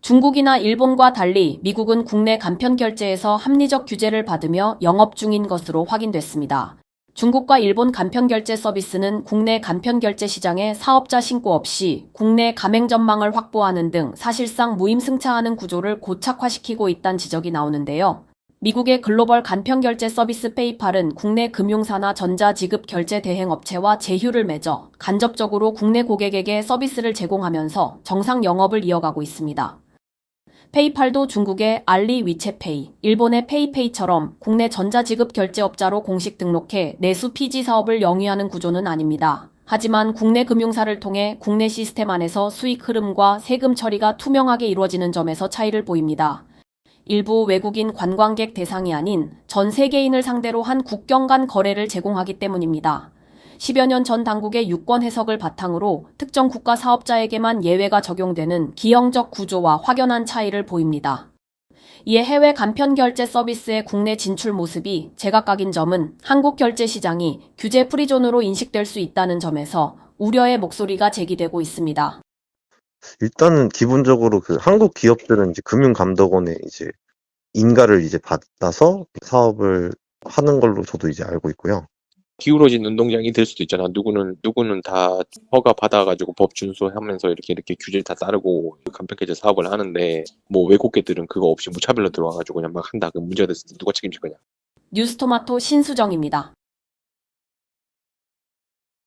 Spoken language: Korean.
중국이나 일본과 달리 미국은 국내 간편 결제에서 합리적 규제를 받으며 영업 중인 것으로 확인됐습니다. 중국과 일본 간편 결제 서비스는 국내 간편 결제 시장에 사업자 신고 없이 국내 가맹점망을 확보하는 등 사실상 무임승차하는 구조를 고착화시키고 있다는 지적이 나오는데요. 미국의 글로벌 간편 결제 서비스 페이팔은 국내 금융사나 전자지급 결제 대행 업체와 제휴를 맺어 간접적으로 국내 고객에게 서비스를 제공하면서 정상 영업을 이어가고 있습니다. 페이팔도 중국의 알리 위챗페이, 일본의 페이페이처럼 국내 전자지급 결제업자로 공식 등록해 내수 피지 사업을 영위하는 구조는 아닙니다. 하지만 국내 금융사를 통해 국내 시스템 안에서 수익 흐름과 세금 처리가 투명하게 이루어지는 점에서 차이를 보입니다. 일부 외국인 관광객 대상이 아닌 전 세계인을 상대로 한 국경 간 거래를 제공하기 때문입니다. 10여 년 전 당국의 유권 해석을 바탕으로 특정 국가 사업자에게만 예외가 적용되는 기형적 구조와 확연한 차이를 보입니다. 이에 해외 간편 결제 서비스의 국내 진출 모습이 제각각인 점은 한국 결제 시장이 규제 프리존으로 인식될 수 있다는 점에서 우려의 목소리가 제기되고 있습니다. 일단은 기본적으로 그 한국 기업들은 이제 금융감독원에 이제 인가를 이제 받아서 사업을 하는 걸로 저도 이제 알고 있고요. 기울어진 운동장이 될 수도 있잖아. 누구는 누구는 다 허가 받아가지고 법 준수하면서 이렇게 이렇게 규제를 다 따르고 간편계제 사업을 하는데 뭐 외국계들은 그거 없이 무차별로 들어와가지고 그냥 막 한다. 그 문제가 됐을 때 누가 책임질 거냐? 뉴스토마토 신수정입니다.